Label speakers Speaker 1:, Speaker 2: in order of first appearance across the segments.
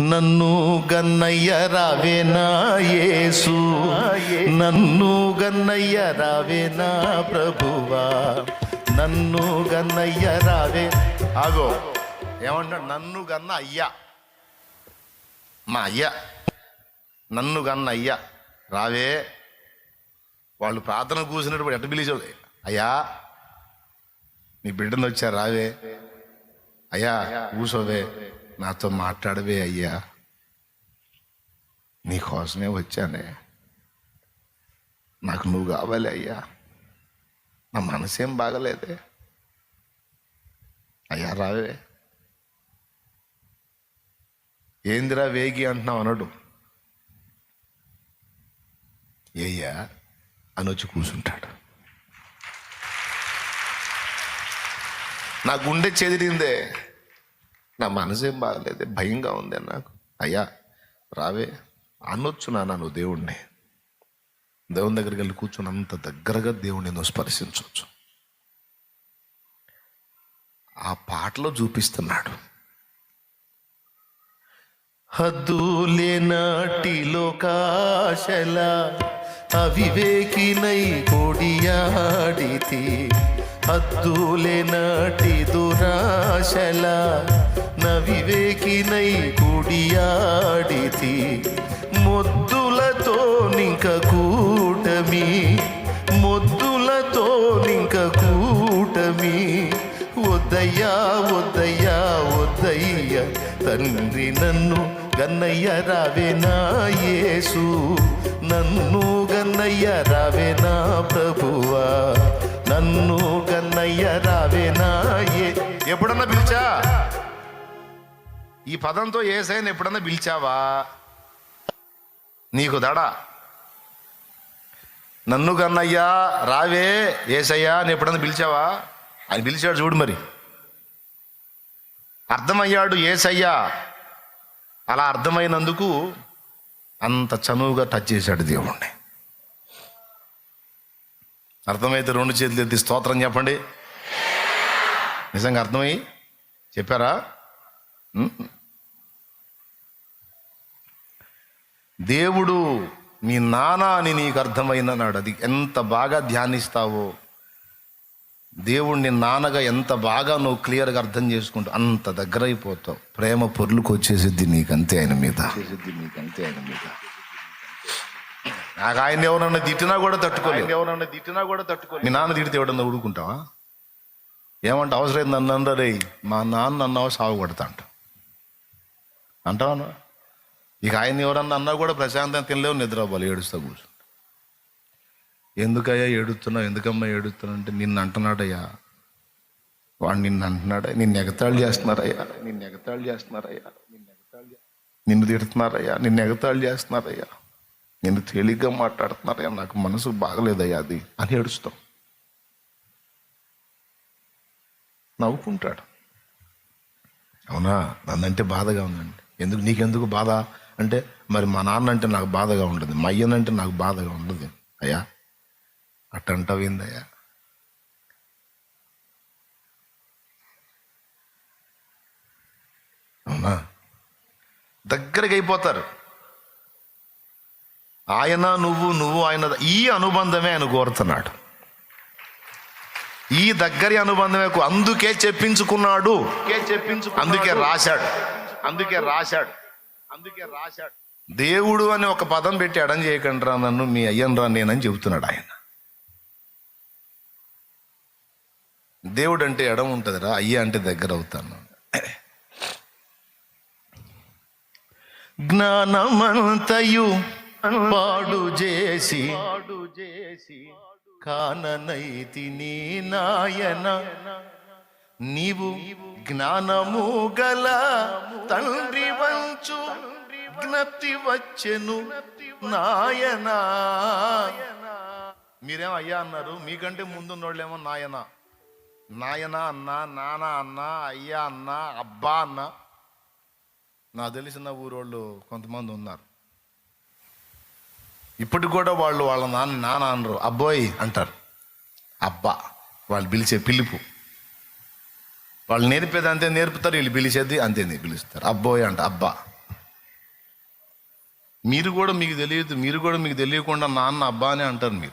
Speaker 1: నన్ను గన్నయ్య రావేనా యేసు. నన్ను గన్నయ్య రావేనా ప్రభువా. నన్ను గన్నయ్య రావే. ఆగో. ఏమంటాడు? నన్ను గన్న అయ్యా. మా అయ్యా. నన్ను గన్న అయ్యా. రావే. వాళ్ళు ప్రార్థన కూసినప్పుడు ఎట్ట పిలిచోలే అయ్యా నీ బిడ్డను వచ్చా రావే. అయ్యా కూసోవే. నాతో మాట్లాడవే అయ్యా. నీకోసమే వచ్చానే. నాకు నువ్వు కావాలి అయ్యా. నా మనసేం బాగలేదే. అయ్యా రావే. ఏందిరా వేగి అంటున్నావు అనడు. ఏయ్యా అని వచ్చి కూర్చుంటాడు. నా గుండె చెదిరిందే. నా మనసేం బాగలేదు. భయంగా ఉంది నాకు. అయ్యా రావే అనొచ్చు నా నువ్వు దేవుణ్ణి. దేవుని దగ్గరికి వెళ్ళి కూర్చుని అంత దగ్గరగా దేవుణ్ణి నువ్వు స్పర్శించవచ్చు. ఆ పాటలో చూపిస్తున్నాడు. హద్దులేనాటి లోకాశల అవివేకినై కొడియాడితి హద్దులేనాటి దురాశల వివేకినై కొడియాడితి. మొద్దులతో నింక కూటమి మొద్దులతో నింక కూటమి. వద్దయ్యా వద్దయ్యా వద్దయ్య తండ్రి నన్ను గన్నయ్య రావేనా యేసు. నన్ను గన్నయ్య రావేనా ప్రభువా. నన్ను గన్నయ్య రావేనా ఏ ఎప్పుడన్నా పిలిచా? ఈ పదంతో ఏసైనా ఎప్పుడన్నా పిలిచావా? నీకు దడ. నన్ను గన్నయ్యా రావే ఏసయ్యా అని ఎప్పుడన్నా పిలిచావా? ఆయన పిలిచాడు చూడు మరి. అర్థమయ్యాడు ఏసయ్యా. అలా అర్థమైనందుకు అంత చనువుగా టచ్ చేశాడు దేవుణ్ణి. అర్థమైతే రెండు చేతులు ఎత్తి స్తోత్రం చెప్పండి. నిజంగా అర్థమై చెప్పారా? దేవుడు మీ నాన్న అని నీకు అర్థమైనన్నాడు అది ఎంత బాగా ధ్యానిస్తావో. దేవుణ్ణి నాన్నగా ఎంత బాగా నువ్వు క్లియర్గా అర్థం చేసుకుంటావు అంత దగ్గర అయిపోతావు ప్రేమ పొర్లుకు వచ్చేసిద్ది నీకంతే ఆయన మీద. నీకంతే ఆయన మీద. నాకు ఆయన ఎవరన్నా తిట్టినా కూడా తట్టుకోలేదు. ఎవరన్నా తిట్టినా కూడా తట్టుకో మీ నాన్న తిడితే ఎవడన్నా ఊరుకుంటావా? ఏమంటే అవసరం నన్ను అన్నారే మా నాన్న నన్ను సాగు పడతా అంట అంటావా ఇక ఆయన ఎవరన్నా అన్నా కూడా ప్రశాంతంగా తినలేవు నిద్రపోవాలి ఏడుస్తా కూర్చో ఎందుకయ్యా ఏడుస్తున్నావు ఎందుకమ్మా ఏడుస్తున్నావు అంటే నిన్ను అంటున్నాడయ్యా. వాడు నిన్ను అంటున్నాడా నిన్ను ఎగతాళి చేస్తున్నారయ్యా. నిన్ను ఎగతాళి చేస్తున్నారయ్యా. నిన్ను ఎగతాళి నిన్ను తిడుతున్నారయ్యా. నిన్ను ఎగతాళి చేస్తున్నారయ్యా. నిన్ను తేలిగ్గా మాట్లాడుతున్నారయ్యా. నాకు మనసు బాగలేదయ్యా అది. అని ఏడుస్తాం. నవ్వుకుంటాడు. అవునా? నన్నంటే బాధగా ఉందండి. ఎందుకు? నీకెందుకు బాధ? అంటే మరి మా నాన్న అంటే నాకు బాధగా ఉండదు. మా అయ్యనంటే నాకు బాధగా ఉండదు. అయ్యా అట్టంటావిందయ్యా? అవునా? దగ్గరకి అయిపోతారు. ఆయన నువ్వు నువ్వు ఆయన ఈ అనుబంధమే ఆయన కోరుతున్నాడు. ఈ దగ్గరి అనుబంధమే అందుకే చెప్పించుకున్నాడు. అందుకే రాశాడు. అందుకే రాశాడు. అందుకే రాశాడు. దేవుడు అని ఒక పదం పెట్టి ఎడం చేయకండి రా నన్ను మీ అయ్యన్ రా నేనని చెబుతున్నాడు ఆయన. దేవుడు అంటే ఎడం ఉంటుందిరా అయ్య అంటే దగ్గర అవుతాను. జ్ఞానమంతయు పాడు చేసి పాడు చేసి కాననైతి నీ నాయన. నీవు జ్ఞానము గల తండ్రి విజ్ఞప్తి వచ్చెను నాయనా. మీరేం అయ్యా అన్నారు? మీకంటే ముందున్నోళ్ళేమో నాయన. నాయన అన్న నాన్న అన్న అయ్యా అన్న అబ్బా అన్న. నాకు తెలిసిన ఊరోళ్ళు కొంతమంది ఉన్నారు. ఇప్పటికి కూడా వాళ్ళు వాళ్ళ నాన్న నాన్న అనరు. అబ్బోయ్ అంటారు. అబ్బా వాళ్ళు పిలిచే పిలుపు. వాళ్ళు నేర్పేది అంతే నేర్పుతారు. వీళ్ళు పిలిచేది అంతే పిలుస్తారు. అబ్బోయ్ అంట అబ్బా. మీరు కూడా మీకు తెలియదు మీరు కూడా మీకు తెలియకుండా నాన్న అబ్బా అని అంటారు మీరు.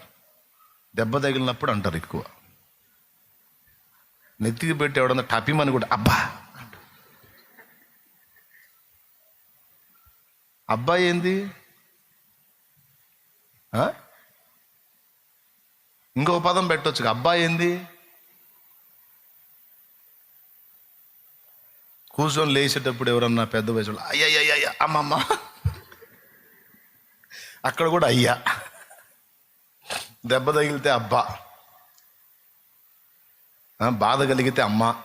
Speaker 1: దెబ్బ తగిలినప్పుడు అంటారు ఎక్కువ. నెత్తికి పెట్టి ఎవడన్నా టపిమని కూడా అబ్బా అబ్బాయి అబ్బా ఏంది? ఆ? ఇంకో పదం పెట్టొచ్చు అబ్బాయి ఏంది? కూర్చొని లేచేటప్పుడు ఎవరన్నా పెద్ద వయసు వాళ్ళు, అయ్యా అయ్యా అమ్మమ్మ. అక్కడ కూడా అయ్యా. దెబ్బ తగిలితే అబ్బా. బాధ కలిగితే అమ్మ.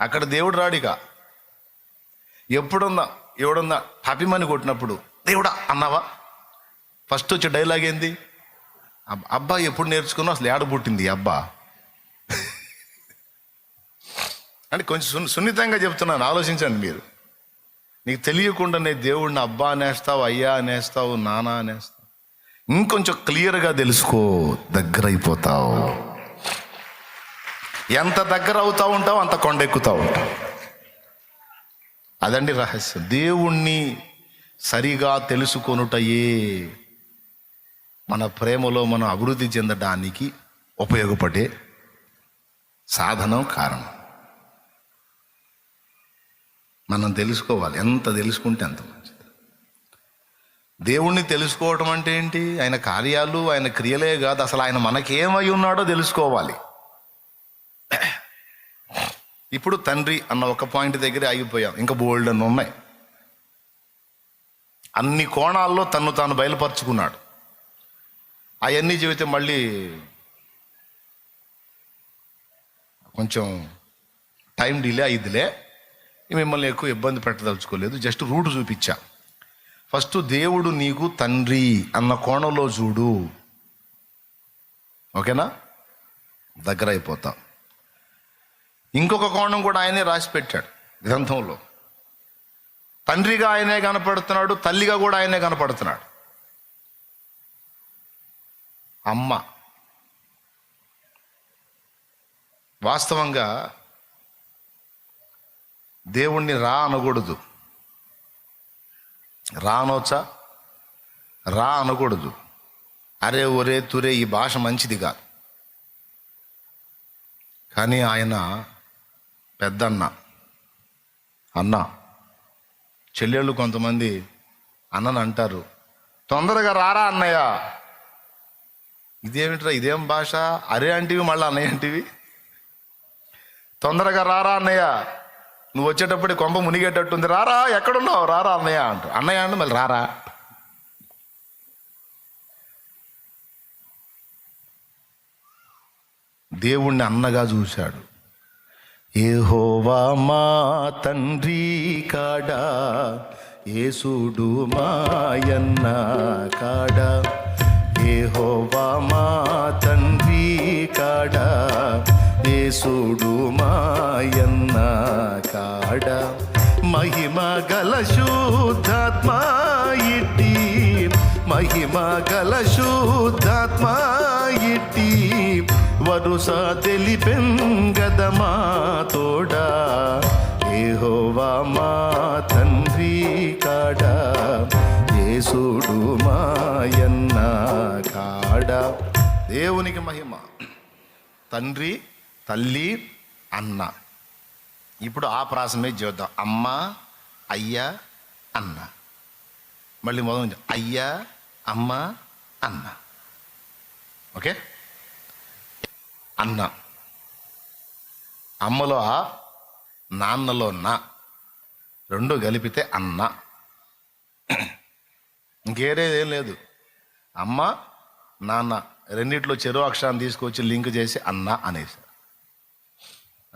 Speaker 1: అక్కడ దేవుడు రాడిక. ఎప్పుడున్నా ఎవడున్నా అభిమాని కొట్టినప్పుడు దేవుడా అన్నావా? ఫస్ట్ వచ్చే డైలాగ్ ఏంది? అబ్బా ఎప్పుడు నేర్చుకున్నా అసలు ఏడ పుట్టింది అబ్బా? అంటే కొంచెం సున్నితంగా చెప్తున్నాను ఆలోచించండి మీరు. నీకు తెలియకుండానే దేవుడిని అబ్బా అనేస్తావు అయ్యా అనేస్తావు నానా అనేస్తావు. ఇంకొంచెం క్లియర్గా తెలుసుకో దగ్గర అయిపోతావు ఎంత దగ్గర అవుతా ఉంటావు అంత కొండెక్కుతూ ఉంటావు. అదండి రహస్యం. దేవుణ్ణి సరిగా తెలుసుకొనుటయే మన ప్రేమలో మనం అభివృద్ధి చెందడానికి ఉపయోగపడే సాధనం కారణం. మనం తెలుసుకోవాలి. ఎంత తెలుసుకుంటే అంత మంచిది. దేవుణ్ణి తెలుసుకోవటం అంటే ఏంటి? ఆయన కార్యాలు ఆయన క్రియలే కాదు. అసలు ఆయన మనకేమై ఉన్నాడో తెలుసుకోవాలి. ఇప్పుడు తండ్రి అన్న ఒక పాయింట్ దగ్గర ఆగిపోయాం. ఇంకా బోల్డ్ అని ఉన్నాయి. అన్ని కోణాల్లో తన్ను తాను బయలుపరుచుకున్నాడు. అవన్నీ చెబితే మళ్ళీ కొంచెం టైం డిలే అయిందిలే మిమ్మల్ని ఎక్కువ ఇబ్బంది పెట్టదలుచుకోలేదు. జస్ట్ రూట్ చూపించా. ఫస్ట్ దేవుడు నీకు తండ్రి అన్న కోణంలో చూడు. ఓకేనా? దగ్గర అయిపోతాం. ఇంకొక కోణం కూడా ఆయనే రాసి పెట్టాడు గ్రంథంలో. తండ్రిగా ఆయనే కనపడుతున్నాడు తల్లిగా కూడా ఆయనే కనపడుతున్నాడు. అమ్మ. వాస్తవంగా దేవుణ్ణి రా అనకూడదు. రా అనొచ్చా? రా అనకూడదు. అరే ఒరే తురే ఈ భాష మంచిది కాదు. కానీ ఆయన పెద్దన్న అన్న. చెల్లెళ్ళు కొంతమంది అన్నని అంటారు. తొందరగా రారా అన్నయ్య? ఇదేమిట్రా ఇదేం భాష? అరే అంటివి మళ్ళీ అన్నయ్య అంటివి? తొందరగా రారా అన్నయ్య? నువ్వు వచ్చేటప్పుడు కొంప మునిగేటట్టుంది. రారా ఎక్కడున్నావు? రారా అన్నయ్య అంటు. అన్నయ్య అంటే మళ్ళీ రారా. దేవుణ్ణి అన్నగా చూశాడు. ఏహోవా మా తండ్రి కాడా? ఏసుడు మాయన్న కాడా? ఏహోవా మా తండ్రి కాడా? ఏసుడు మాయన్న కాడ మహిమ గల శుద్ధాత్మ ఇట్టి మహిమ గల శుద్ధాత్మ ఇట్టి వరుస తెలిపెంగద మా తోడా ఏహోవా మా తండ్రి కాడ యేసుడు మాయన్న కాడ. దేవునికి మహిమ. తండ్రి తల్లి అన్న. ఇప్పుడు ఆ ప్రాసమే చూద్దాం? అమ్మ అయ్యా అన్న. మళ్ళీ మొదలు అయ్యా అమ్మ అన్న. ఓకే? అన్న. అమ్మలో ఆ నాన్నలో నా. రెండు కలిపితే అన్న. ఇంకేరేదేం లేదు. అమ్మ నాన్న. రెండిట్లో చెరువు అక్షరాన్ని తీసుకొచ్చి లింక్ చేసి అన్న అనేసి.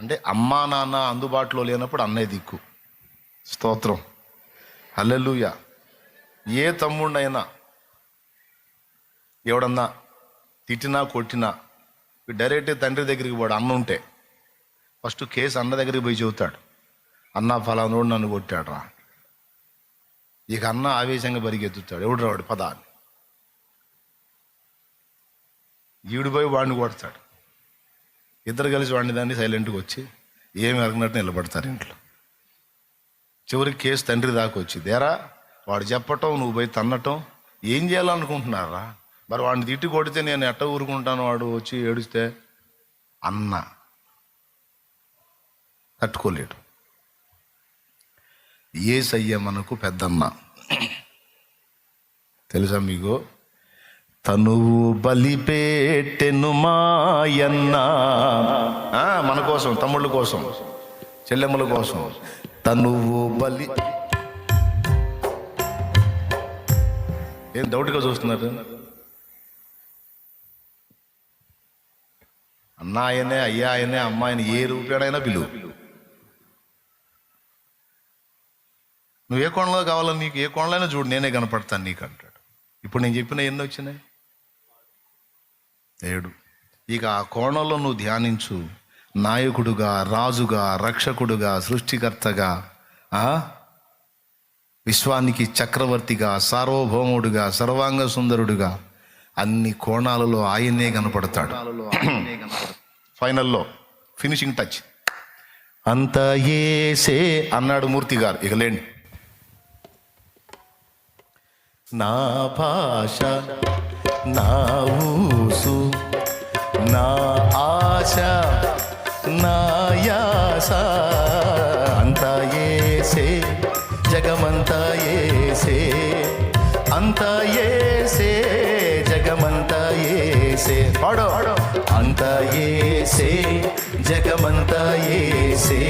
Speaker 1: అంటే అమ్మా నాన్న అందుబాటులో లేనప్పుడు అన్నయ్య దిక్కు. స్తోత్రం. అల్లెలుయ ఏ తమ్ముడైనా ఎవడన్నా తిట్టినా కొట్టినా డైరెక్ట్ తండ్రి దగ్గరికి పోడు అన్న ఉంటే. ఫస్ట్ కేసు అన్న దగ్గరికి పోయి చెబుతాడు. అన్న ఫలానోడు నన్ను కొట్టాడు రా ఇక అన్న ఆవేశంగా పరిగెత్తుతాడు. ఎవడు రావాడు పద. అని పోయి వాడిని కొడతాడు. ఇద్దరు కలిసి వాడిని దాన్ని సైలెంట్గా వచ్చి ఏమి అరగనట్టు నిలబడతారు ఇంట్లో. చివరికి కేసు తండ్రి దాకా వచ్చింది. ఏరా వాడు చెప్పటం నువ్వు పోయి తన్నటం ఏం చేయాలనుకుంటున్నారా? మరి వాడిని తిట్టి కొడితే నేను ఎట్ట ఊరుకుంటాను వాడు వచ్చి ఏడిస్తే? అన్న తట్టుకోలేడు. ఏసయ్య మనకు పెద్దన్న? తెలుసా మీకు? తనువు బలిపేటెను మాయన్న. మన కోసం తమ్ముళ్ళ కోసం చెల్లెమ్మల కోసం. తనువు బలి ఏం డౌట్గా చూస్తున్నారు? అన్న ఆయనే అమ్మాయిని ఆయనే ఏ రూపాడైనా పిలువు. నువ్వు ఏ కోణంలో కావాలో నీకు ఏ కోణంలో చూడు నేనే కనపడతాను నీకు అంటాడు. ఇప్పుడు నేను చెప్పిన ఎన్ని వచ్చినాయి? ఏడు. ఇక ఆ కోణంలో నువ్వు ధ్యానించు. నాయకుడుగా రాజుగా రక్షకుడుగా సృష్టికర్తగా విశ్వానికి చక్రవర్తిగా సార్వభౌముడుగా సర్వాంగ సుందరుడుగా అన్ని కోణాలలో ఆయనే కనపడతాడు. ఫైనల్లో ఫినిషింగ్ టచ్ అంత ఏసే అన్నాడు మూర్తి గారు ఇక లేండి. నా భాష నా ఊసు నా ఆశ నా యాస. అంతా ఏసే జగమంతా ఏసే. అంతా ఏసే జగమంతా ఏసే. పాడు. అంతా ఏసే జగమంతా ఏసే.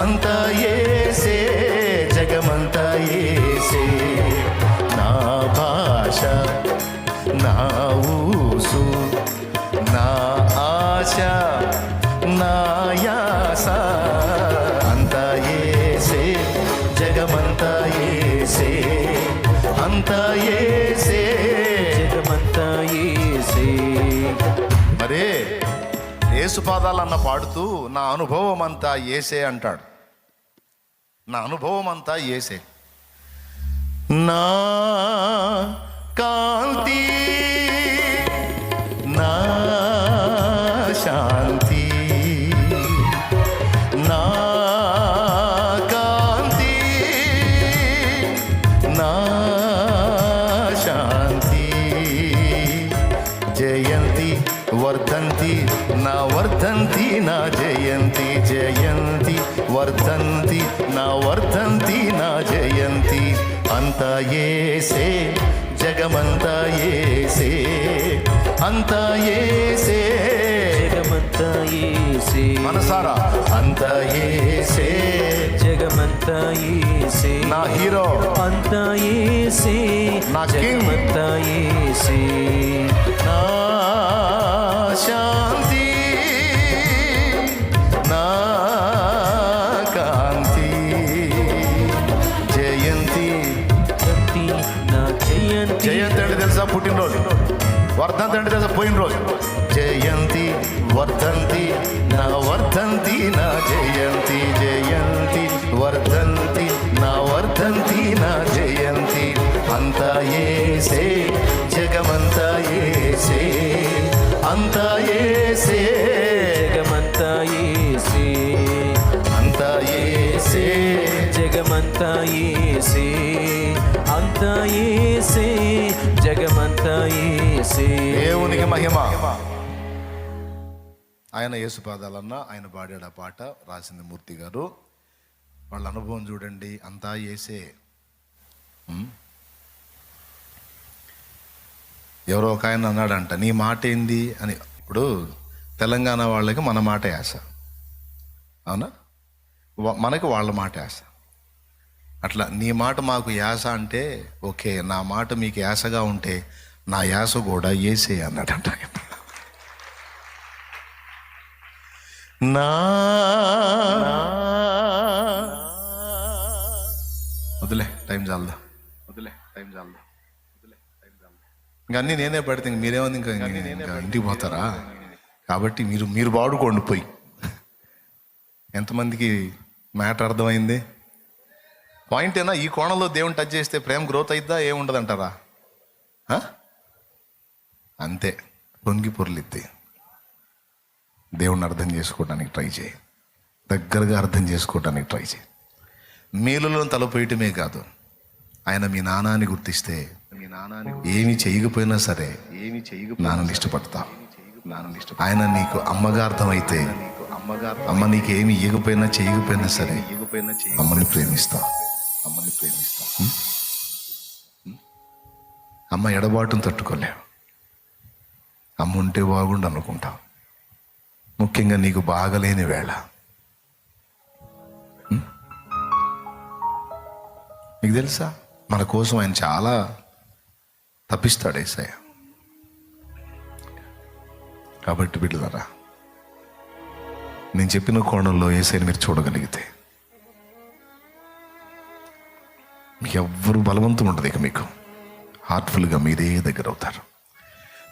Speaker 1: అంతా ఏసే జగమంతా ఏసే. నా భాష నా ఊ ఆశ నా యాస. అంత ఏసే జగమంత ఏసే. అంత ఏసే
Speaker 2: జగమంతా ఏసే.
Speaker 1: మరే ఏసుపాదాలన్న పాడుతూ నా అనుభవం అంతా ఏసే అంటాడు. నా అనుభవం అంతా ఏసే. నా కాంతి ఏసే జగమంత ఏసే అంత ఏసే.
Speaker 2: జగమంతా యేసే
Speaker 1: మనసారా? అంత ఏసే.
Speaker 2: జగమంతా యేసే
Speaker 1: నా హీరో?
Speaker 2: అంతా యేసే
Speaker 1: నా.
Speaker 2: జగమంతా యేసే
Speaker 1: నా శాంతి వర్ధంతి అంటే తెలుసా పోయిన రోజు. జయంతి వర్ధంతి నా వర్ధంతి నా జయంతి జయంతి వర్ధంతి నా వర్ధంతి నా జయంతి. అంతా ఏసే జగమంతా ఏసే. అంతా ఏసే
Speaker 2: జగమంతా ఏసే.
Speaker 1: అంతా ఏసే
Speaker 2: జగమంతా ఏసే. అంతా ఏసే
Speaker 1: దేవునికి మహిమ. ఆయన యేసుపాదాలన్న ఆయన పాడాడు ఆ పాట రాసింది మూర్తి గారు. వాళ్ళ అనుభవం చూడండి అంతా ఏసే ఎవరో ఒక ఆయన అన్నాడంట నీ మాట ఏంది? అని. ఇప్పుడు తెలంగాణ వాళ్ళకి మన మాట యాస. అవునా? మనకి వాళ్ళ మాట యాస. అట్లా నీ మాట మాకు యాస అంటే ఓకే నా మాట మీకు యాసగా ఉంటే నా యాస కూడా ఏసే అన్నాడంట. ఆయన. నా వదిలే టైం చాలదా? వదిలే టైం చాలదా? వదిలే టైం చాలదా? ఇంకా అన్నీ నేనే పడితే ఇంక మీరేమంది ఇంకా ఇంటికి పోతారా? కాబట్టి మీరు మీరు వాడుకోండి పోయి. ఎంతమందికి మ్యాటర్ అర్థమైంది? పాయింట్ ఏనా? ఈ కోణంలో దేవుని టచ్ చేస్తే ప్రేమ గ్రోత్ అయిద్దా? ఏముండదు అంటారా అంతే. పొంగి పొర్లిద్ది. దేవుణ్ణి అర్థం చేసుకోవడానికి ట్రై చేయి. దగ్గరగా అర్థం చేసుకోవడానికి ట్రై చేయి. మేలులో తలపోయటమే కాదు. ఆయన మీ నానాన్ని గుర్తిస్తే మీ నానాన్ని ఏమి చేయకపోయినా సరే ఏమి చేయక నాన్నని ఇష్టపడతా. నాన్నని ఇష్ట ఆయన నీకు అమ్మగా అర్థమైతే అమ్మగా అమ్మ నీకు ఏమి ఇయ్యకపోయినా చేయకపోయినా సరే అమ్మని ప్రేమిస్తా. అమ్మని ప్రేమిస్తా? అమ్మ ఎడబాటును తట్టుకోలేవు. అమ్మ ఉంటే బాగుండు అనుకుంటావు ముఖ్యంగా నీకు బాగలేని వేళ. నీకు తెలుసా? మన కోసం ఆయన చాలా తప్పిస్తాడు ఏసయ్య. కాబట్టి బిడ్డలరా నేను చెప్పిన కోణంలో ఏసైని మీరు చూడగలిగితే మీకు ఎవ్వరు బలవంతం ఉండదు ఇక మీకు. హార్ట్ఫుల్గా మీరే దగ్గర అవుతారు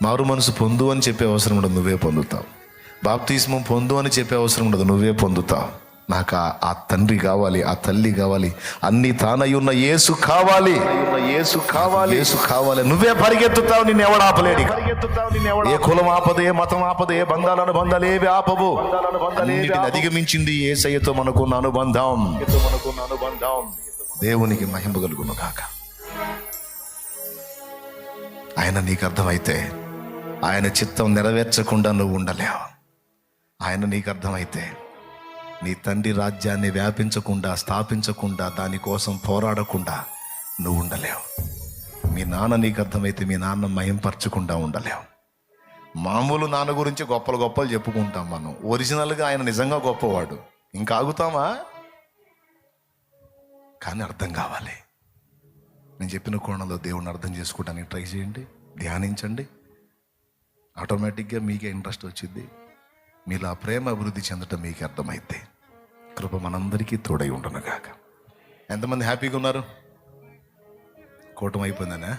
Speaker 1: మారు మనసు పొందు అని చెప్పే అవసరం ఉండదు నువ్వే పొందుతావు. బాప్తిస్మం పొందు అని చెప్పే అవసరం ఉండదు నువ్వే పొందుతావు. నాకు ఆ- తండ్రి కావాలి ఆ తల్లి కావాలి అన్ని తానై ఉన్న యేసు కావాలి. యేసు కావాలి. యేసు కావాలి నువ్వే పరిగెత్తుతావు నిన్ను ఎవడు ఆపలేడు ఏ కులం ఆపదు ఏ మతం ఆపదు ఏ బంధాల అనుబంధాలు ఏవి ఆపవు. అన్నిటిని అధిగమించింది ఏ సయ్యతో మనకున్న అనుబంధం. దేవునికి మహిమ కలుగును కాక ఆయన నీకు అర్థమైతే ఆయన చిత్తం నెరవేర్చకుండా నువ్వు ఉండలేవు. ఆయన నీకు అర్థమైతే నీ తండ్రి రాజ్యాన్ని వ్యాపించకుండా స్థాపించకుండా దానికోసం పోరాడకుండా నువ్వు ఉండలేవు. మీ నాన్న నీకు అర్థమైతే మీ నాన్న మయంపరచకుండా ఉండలేవు. మామూలు నాన్న గురించి గొప్పలు గొప్పలు చెప్పుకుంటాం మనం. ఒరిజినల్గా ఆయన నిజంగా గొప్పవాడు. ఇంకా ఆగుతామా? కానీ అర్థం కావాలి. నేను చెప్పిన కోణంలో దేవుణ్ణి అర్థం చేసుకోవడానికి ట్రై చేయండి ధ్యానించండి. ఆటోమేటిక్గా మీకే ఇంట్రెస్ట్ వచ్చింది. మీలో ఆ ప్రేమ అభివృద్ధి చెందటం మీకు అర్థమైతే కృప మనందరికీ తోడై ఉండను కాక ఎంతమంది హ్యాపీగా ఉన్నారు? కూటమి అయిపోయిందనా?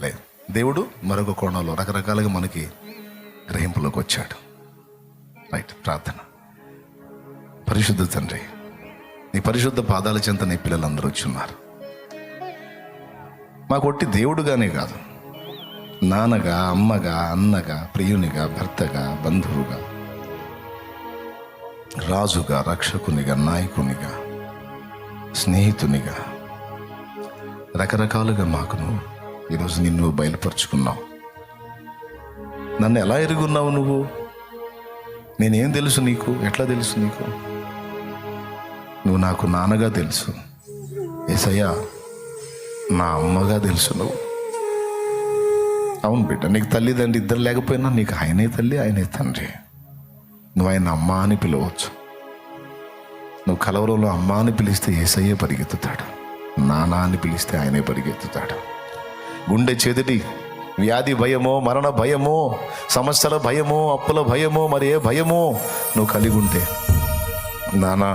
Speaker 1: లేదు. దేవుడు మరొక కోణంలో రకరకాలుగా మనకి గ్రహింపులోకి వచ్చాడు. రైట్. ప్రార్థన. పరిశుద్ధ తండ్రి నీ పరిశుద్ధ పాదాల చెంత నీ పిల్లలందరూ వచ్చి ఉన్నారు. మాకొట్టి దేవుడుగానే కాదు. నాన్నగా అమ్మగా అన్నగా ప్రియునిగా భర్తగా బంధువుగా రాజుగా రక్షకునిగా నాయకునిగా స్నేహితునిగా రకరకాలుగా మాకు నువ్వు ఈరోజు నిన్ను బయలుపరుచుకున్నావు. నన్ను ఎలా ఎరుగున్నావు నువ్వు? నేనేం తెలుసు నీకు? ఎట్లా తెలుసు నీకు? నువ్వు నాకు నాన్నగా తెలుసు. ఏసయ్యా నా అమ్మగా తెలుసు నువ్వు. అవును బిడ్డ నీకు తల్లిదండ్రి ఇద్దరు లేకపోయినా నీకు ఆయనే తల్లి ఆయనే తండ్రి. నువ్వు ఆయన అమ్మ అని పిలవచ్చు. నువ్వు కలవరంలో అమ్మ అని పిలిస్తే ఏసయ్యే పరిగెత్తుతాడు. నానా అని పిలిస్తే ఆయనే పరిగెత్తుతాడు. గుండె చెదిరి వ్యాధి భయమో మరణ భయమో సమస్యల భయమో అప్పుల భయమో మరి ఏ భయమో నువ్వు కలిగి ఉంటే నానా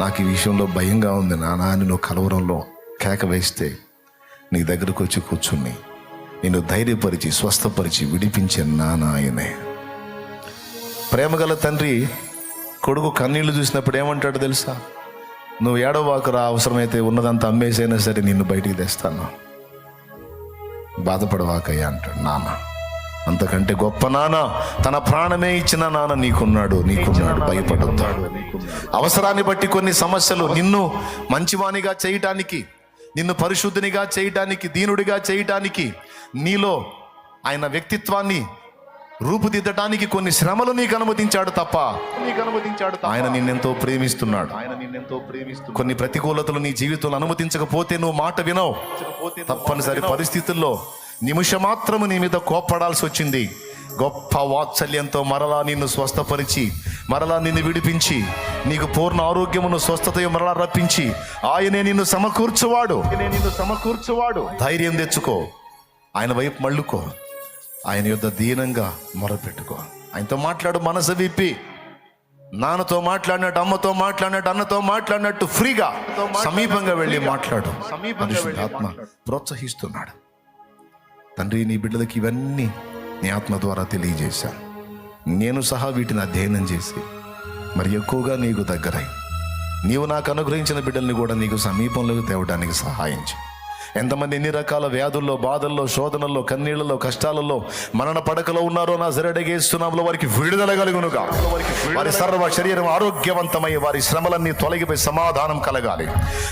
Speaker 1: నాకు ఈ విషయంలో భయంగా ఉంది నానా అని నువ్వు కలవరంలో కేక వేస్తే నీ దగ్గరకు వచ్చి కూర్చుని నిన్ను ధైర్యపరిచి స్వస్థపరిచి విడిపించే నాన్న ఆయనే. ప్రేమగల తండ్రి కొడుకు కన్నీళ్ళు చూసినప్పుడు ఏమంటాడు తెలుసా? నువ్వు ఏడవాకురా అవసరమైతే ఉన్నదంతా అమ్మేసైనా సరే నిన్ను బయటికి తెస్తాను. బాధపడవాకయ్యా అంటాడు నాన్న. అంతకంటే గొప్ప నాన్న తన ప్రాణమే ఇచ్చిన నాన్న నీకున్నాడు నీకున్నాడు. భయపడొద్దు. అవసరాన్ని బట్టి కొన్ని సమస్యలు నిన్ను మంచివానిగా చేయటానికి నిన్ను పరిశుద్ధినిగా చేయటానికి దీనుడిగా చేయటానికి నీలో ఆయన వ్యక్తిత్వాన్ని రూపుదిద్దటానికి కొన్ని శ్రమలు నీకు అనుమతించాడు తప్ప. నీకు అనుమతించాడు ఆయన నిన్నెంతో ప్రేమిస్తున్నాడు. ఆయన నిన్నెంతో ప్రేమిస్తూ కొన్ని ప్రతికూలతలు నీ జీవితంలో అనుమతించకపోతే నువ్వు మాట వినవు. తప్పనిసరి పరిస్థితుల్లో నిమిషమాత్రము నీ మీద కోప్పడాల్సి వచ్చింది. గొప్ప వాత్సల్యంతో మరలా నిన్ను స్వస్థపరిచి మరలా నిన్ను విడిపించి నీకు పూర్ణ ఆరోగ్యమును స్వస్థత మరలా రప్పించి ఆయనే నిన్ను సమకూర్చువాడు. నిన్ను సమకూర్చువాడు. ధైర్యం తెచ్చుకో. ఆయన వైపు మళ్ళుకో. ఆయన యొద్ద దీనంగా మొరపెట్టుకో. ఆయనతో మాట్లాడు మనసు విప్పి. నాన్నతో మాట్లాడినట్టు అమ్మతో మాట్లాడినట్టు అన్నతో మాట్లాడినట్టు ఫ్రీగా సమీపంగా వెళ్ళి మాట్లాడు. ఆత్మ ప్రోత్సహిస్తున్నాడు. తండ్రి నీ బిడ్డలకి ఇవన్నీ నీ ఆత్మ ద్వారా తెలియజేశాను. నేను సహా వీటిని అధ్యయనం చేసి మరి ఎక్కువగా నీకు దగ్గరై నీవు నాకు అనుగ్రహించిన బిడ్డల్ని కూడా నీకు సమీపంలోకి తేవడానికి సహాయం చేయి
Speaker 3: ఎంతమంది ఎన్ని రకాల వ్యాధుల్లో బాధల్లో శోధనల్లో కన్నీళ్ళలో కష్టాలలో మరణ పడకలో ఉన్నారో నా జరడగేస్తున్నాంలో వారికి విడుదల కలుగునుగా. వారి సర్వ శరీరం ఆరోగ్యవంతమై వారి శ్రమలన్నీ తొలగిపోయి సమాధానం కలగాలి.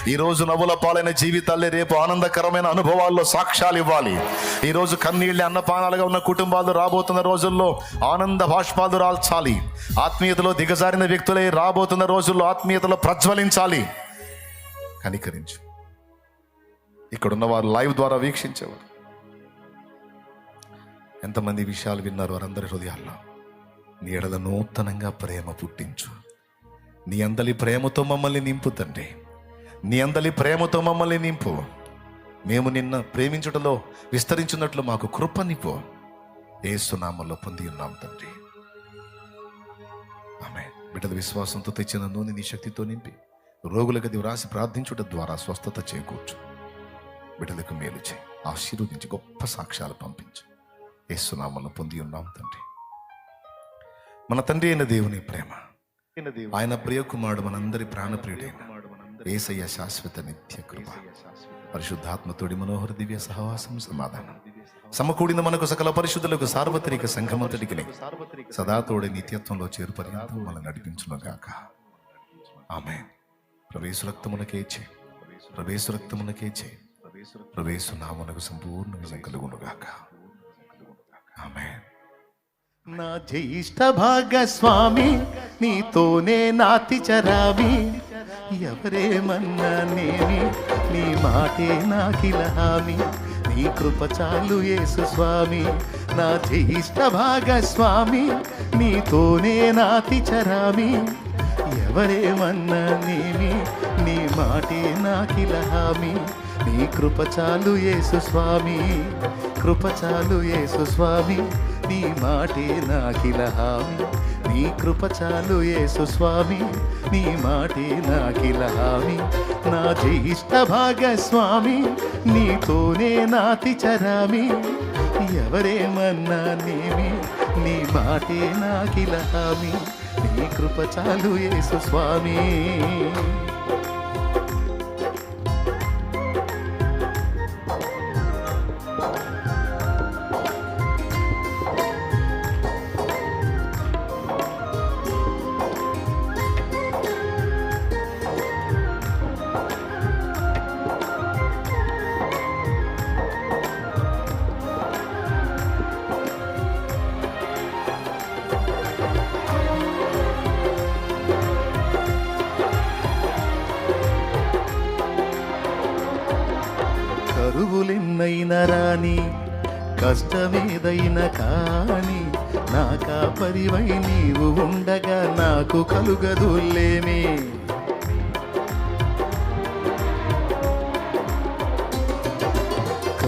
Speaker 3: ఈ రోజు నవ్వుల పాలైన జీవితాలే రేపు ఆనందకరమైన అనుభవాల్లో సాక్ష్యాలు ఇవ్వాలి. ఈ రోజు అన్నపానాలుగా ఉన్న కుటుంబాలు రాబోతున్న రోజుల్లో ఆనంద భాష్పాలు రాల్చాలి. ఆత్మీయతలో దిగజారిన వ్యక్తులే రాబోతున్న రోజుల్లో ఆత్మీయతలో ప్రజ్వలించాలి. కనికరించు. ఇక్కడున్న వారు లైవ్ ద్వారా వీక్షించేవారు. ఎంతమంది విషయాలు విన్నారు వారందరి హృదయాల్లో. నీ ఎడల నూతనంగా ప్రేమ పుట్టించు. నీ అందలి ప్రేమతో మమ్మల్ని నింపు తండ్రి. నీ అందలి ప్రేమతో మమ్మల్ని నింపు. మేము నిన్న ప్రేమించుటలో విస్తరించున్నట్లు మాకు కృపనిపో ఏసునామంలో పొంది ఉన్నాం తండ్రి. ఆమె బిడ్డల విశ్వాసంతో తెచ్చిన నూనె నీ శక్తితో నింపి రోగులకు అది వ్రాసి ప్రార్థించుట ద్వారా స్వస్థత చేకూర్చు. బిడ్డలకు మేలు చేయి. ఆశీర్వదించి గొప్ప సాక్ష్యాలు పంపించు. ఏసునామలను పొంది ఉన్నాం తండ్రి. మన తండ్రి అయిన దేవుని ప్రేమ. ఆయన ప్రియకుమారుడు మనందరి ప్రాణప్రియుడైన ఏసయ్య శాశ్వత నిత్య కృప. పరిశుద్ధాత్మతోడి మనోహర దివ్య సహవాసం సమాధానం. సమకూడిన మనకు సకల పరిశుద్ధులకు సార్వత్రిక సంఘమంతటికి సదాతోడి నిత్యత్వంలో చేరుపర్యంతం మనం నడిపించునుగాక. ఆమె ప్రవేశ రక్తమునకే చే ప్రవేశ రక్తమునకే చే ప్రవేశ నామునకు సంపూర్ణ కలుగునుగాక. ఆమె
Speaker 1: నా జ్యేష్ఠ భాగస్వామి నీతోనే నాతి చరామి ఎవరేమన్నా నేమి నీ మాటే నాకిలహామి నీ కృప చాలు యేసు స్వామి. నా జ్యేష్ఠ భాగస్వామి నీతోనే నాతి చరామి ఎవరేమన్నా నేమి నీ మాటే నాకిలహామి నీ కృపచాలు యేసు స్వామి కృపచాలు యేసు స్వామి నీ మాటే నాకిలహామి నీ కృపచాలు యేసు స్వామి నీ మాటే నాకిలహామి నా జ్యేష్ఠ భాగస్వామి నీతోనే నాతి చరామి. ఎవరేమన్నా నేమి నీ మాటే నాకిలహామి నీ కృపచాలు యేసు స్వామి.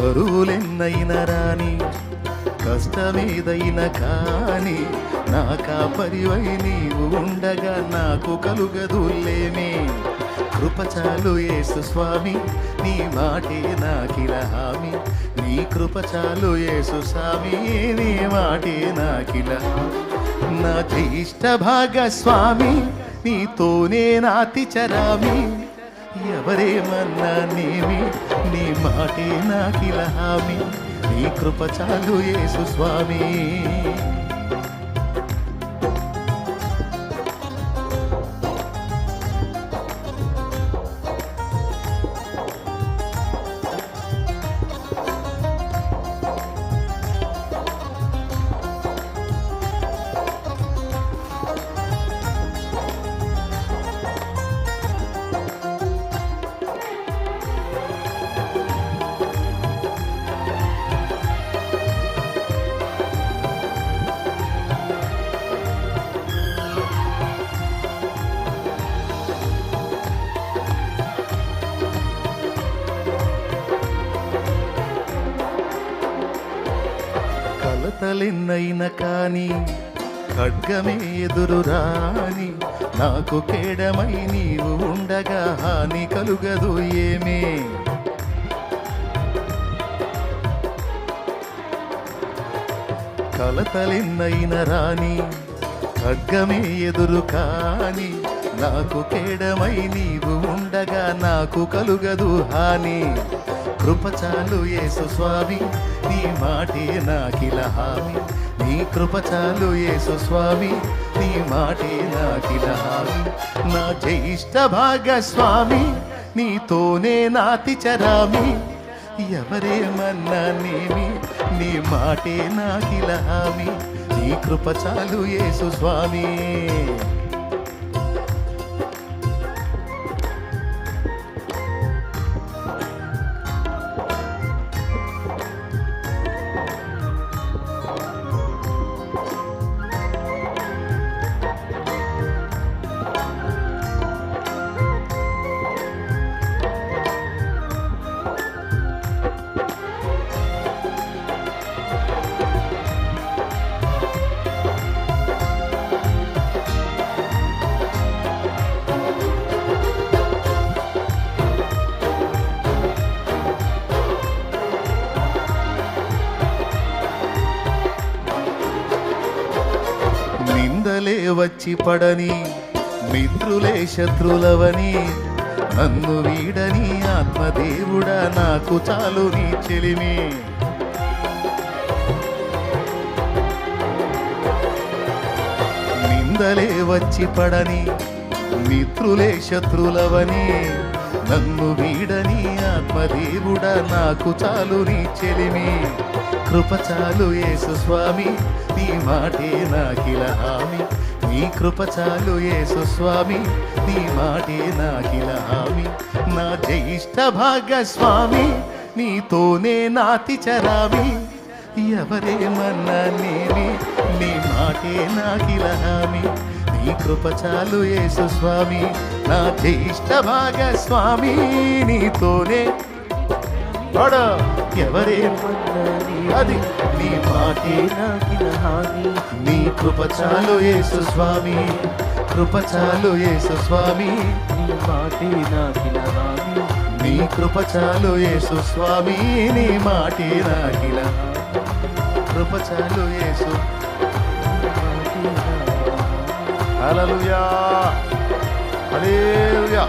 Speaker 1: కరువులెన్నైన రాని కష్టమేదైన కాని నా కాపరివై నీవు ఉండగా నాకు కలుగదులేమే కృపచాలు యేసు స్వామి నీ మాటే నాకిల హామి. నీ కృపచాలు యేసు స్వామి నీ మాటే నాకిల నా జ్యేష్ఠ భాగస్వామి నీతోనే నాతి చరామి ఎవరేమన్నా నీవి? నీ మాటే నాకిల హామీ. నీ కృప చాలు యేసు స్వామి. కలతలెన్నైన ఖడ్గమే ఎదురు రాని నాకు కేడమై నీవు ఉండగా హాని కలుగదు ఏమే? కలతలిన్నైన రాని ఖడ్గమే ఎదురు కాని నాకు కేడమై నీవు ఉండగా నాకు కలుగదు హాని. కృపచాలు యేసు స్వామి నీ మాటే నాకిల హామి నీ కృపచాలు యేసు స్వామి. నీ మాటే నాకిల హామి. నా జ్యేష్ఠ భాగస్వామి నీతోనే నాతి చరామి. ఎవరేమన్నా నేమి నీ మాటే నాకిల హామి. నీ కృపచాలు యేసు స్వామి. వచ్చి పడని మిత్రులే శత్రులవని నన్ను వీడని ఆత్మదేవుడా నాకు చాలు నీ చెలిమి. నిందలే వచ్చి పడని మిత్రులే శత్రులవని నన్ను వీడని ఆత్మదేవుడా నాకు చాలు నీ చెలిమి. కృప చాలు యేసు స్వామి నీ మాటే నాకిల హామి. నీ కృప చాలు యేసు స్వామి. నీ మాటే నాకిల హామి. నా జ్యేష్ఠ భాగస్వామి. నీతోనే నాతి చరామి ఎవరేమన్నా నేమి? నీ మాటే నాకిల హామి. నీ కృప చాలు యేసు స్వామి. నా జ్యేష్ఠ భాగస్వామి. నీతోనే పాడు. ఎవరేమన్నా అది నీ మాటే
Speaker 2: నాకిన హాని.
Speaker 1: నీ కృప చాలు యేసు స్వామి. కృప చాలు యేసు స్వామి.
Speaker 2: నీ మాటే నాకిన హాని.
Speaker 1: నీ కృప చాలు యేసు స్వామి. నీ మాటే నాకిల కృప చాలు యేసు. హల్లెలూయా. హల్లెలూయా.